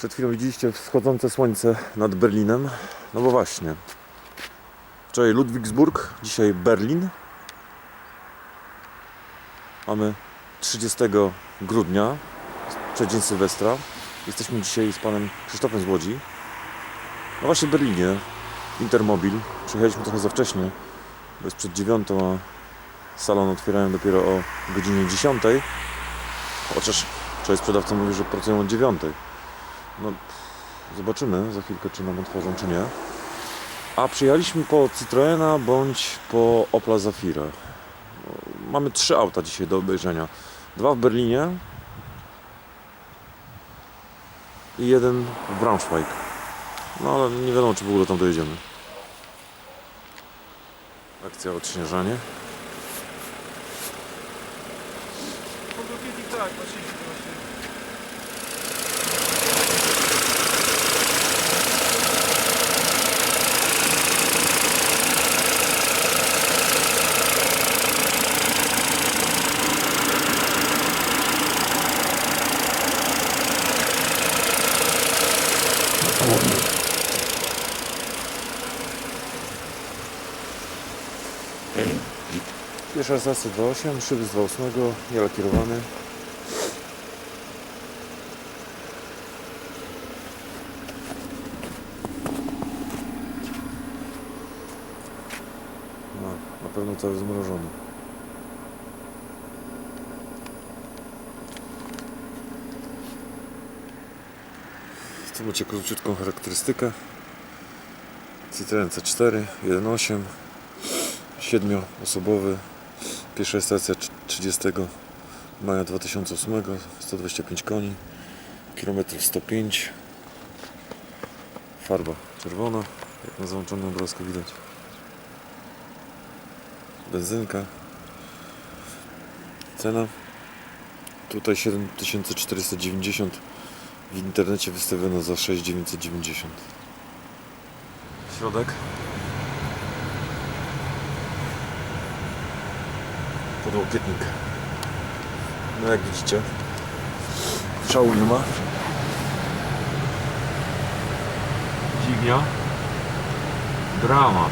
Przed chwilą widzieliście wschodzące słońce nad Berlinem. No bo właśnie. Wczoraj Ludwigsburg, dzisiaj Berlin. Mamy 30 grudnia, przeddzień Sylwestra. Jesteśmy dzisiaj z panem Krzysztofem z Łodzi. No właśnie w Berlinie. Intermobil. Przyjechaliśmy trochę za wcześnie, bo jest przed dziewiątą, a salon otwierają dopiero o godzinie 10. Chociaż wczoraj sprzedawca mówi, że pracują od 9. No, zobaczymy za chwilkę, czy nam otworzą, czy nie. A przyjechaliśmy po Citroena bądź po Opla Zafira. Mamy trzy auta dzisiaj do obejrzenia. Dwa w Berlinie i jeden w Braunschweig. No ale nie wiadomo, czy w ogóle tam dojedziemy. Akcja odśnieżanie. Podłokietnik tak, na 30 właśnie. Pierwsza raz 2.8, szyby z 2.8, nie lakierowany. No, na pewno cały zmrożony. Tu macie króciutką charakterystykę. Citroen C4, 1.8 siedmioosobowy. Pierwsza stacja tr- 30 maja 2008, 125 koni, kilometrów 105. Farba czerwona, jak na załączonym obrazku widać. Benzynka. Cena tutaj 7490 w internecie wystawiona za 6990 Środek podłokietnik. No jak widzicie, szału nie ma. Dźwignia. Dramat.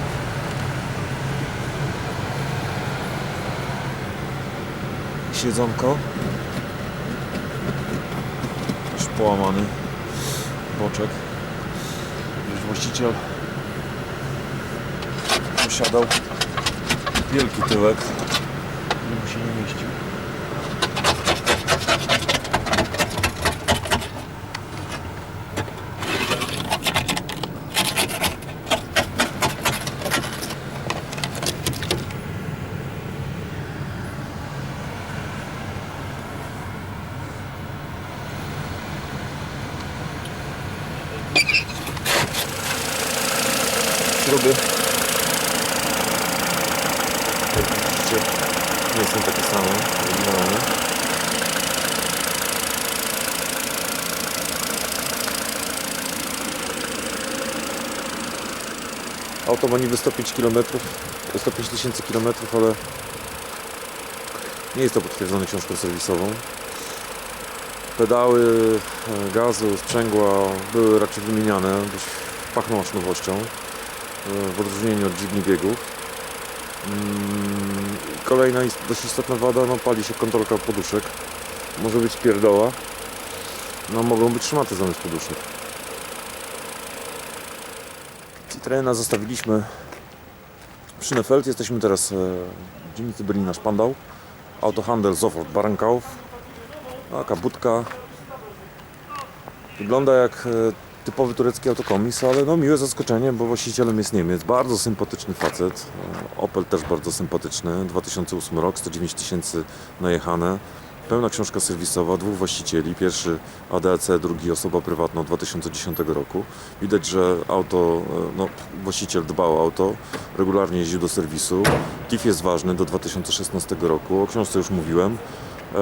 Siedzonko. Już połamany boczek. Już właściciel posiadał wielki tyłek nie mu się nie mieścił. Śruby. Jak widzicie, nie są takie same, oryginalne. Auto ma niby 105 km, 105 tysięcy km, ale nie jest to potwierdzone książką serwisową. Pedały e, gazu, sprzęgła były raczej wymieniane, dość pachną nowością, e, w odróżnieniu od dźwigni biegów. Kolejna dość istotna wada, no pali się kontrolka poduszek. Może być pierdoła. No mogą być szmaty zamiast poduszek. Citroena zostawiliśmy przy Nefeld. Jesteśmy teraz e, w dzielnicy Berlina Spandau. Autohandel Sofort Barankauf. Taka budka. Wygląda jak e, typowy turecki autokomis, ale no miłe zaskoczenie, bo właścicielem jest Niemiec. Bardzo sympatyczny facet. Opel też bardzo sympatyczny. 2008 rok, 109 tysięcy najechane. Pełna książka serwisowa, dwóch właścicieli. Pierwszy ADAC, drugi osoba prywatna od 2010 roku. Widać, że auto, e, no, właściciel dbał o auto, regularnie jeździł do serwisu. TIF jest ważny do 2016 roku. O książce już mówiłem. Eee,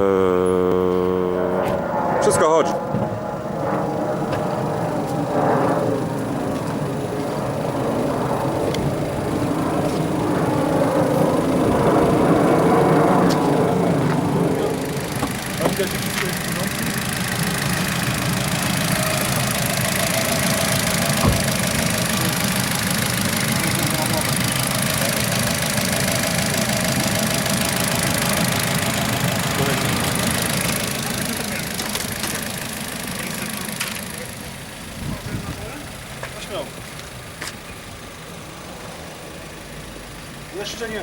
wszystko chodzi. Jeszcze nie.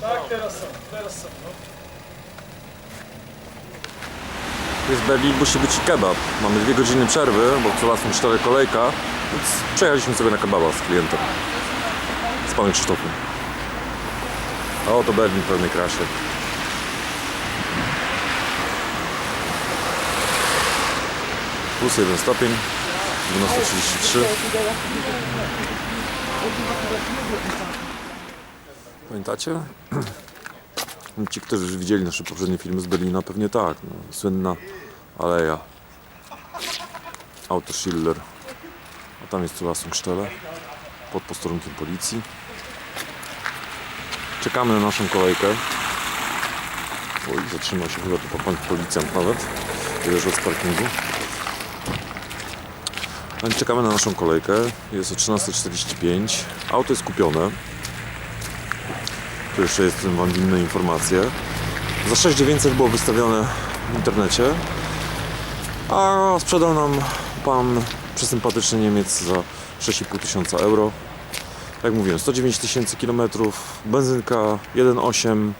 Tak, no. teraz są, teraz są. No. Jest Berlin, musi być i kebab. Mamy dwie godziny przerwy, bo co są cztery kolejka, więc przejechaliśmy sobie na kebaba z klientem. Z panem Krzysztofem. A oto Berlin w pełnej krasie. Plus jeden stopień, 12.33. Pamiętacie? Ci, którzy widzieli nasze poprzednie filmy z Berlina, pewnie tak. No, słynna aleja. Auto Schiller. A tam jest Zulassungsstelle. Pod posterunkiem policji. Czekamy na naszą kolejkę. Oj, zatrzymał się chyba tu policjant nawet. Wyjeżdżał z parkingu. Czekamy na naszą kolejkę. Jest o 13.45. Auto jest kupione. Tu jeszcze jest wam inne informacje. Za 6900 było wystawione w internecie, a sprzedał nam pan przesympatyczny Niemiec za 6,5 tysiąca euro. Jak mówiłem, 109 tysięcy kilometrów, benzynka 1,8,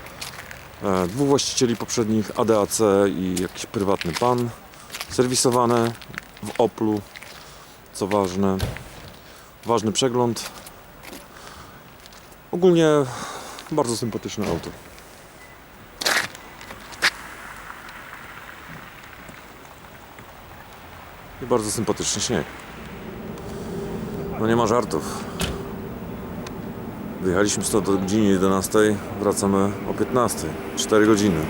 e, dwóch właścicieli poprzednich ADAC i jakiś prywatny pan. Serwisowane w Oplu, co ważne. Ważny przegląd. Ogólnie bardzo sympatyczne auto. I bardzo sympatyczny śnieg. No nie ma żartów. Wyjechaliśmy stąd o godzinie 11, wracamy o 15. 4 godziny.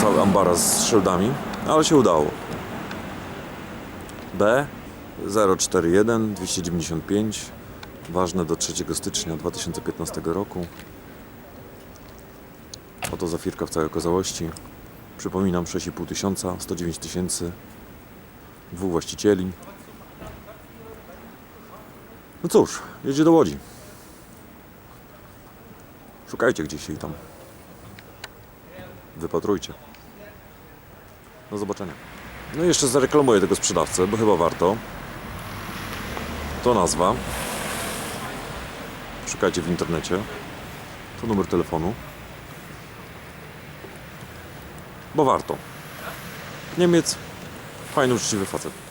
Cały ambaras z szyldami, ale się udało. B 041 295 ważne do 3 stycznia 2015 roku. Oto zafirka w całej okazałości. Przypominam 6,5 tysiąca, 109 tysięcy, dwóch właścicieli. No cóż, jedzie do Łodzi. Szukajcie gdzieś jej tam. Wypatrujcie. Do zobaczenia. No i jeszcze zareklamuję tego sprzedawcę, bo chyba warto. To nazwa. Szukajcie w internecie. To numer telefonu. Bo warto. Niemiec, fajny, uczciwy facet.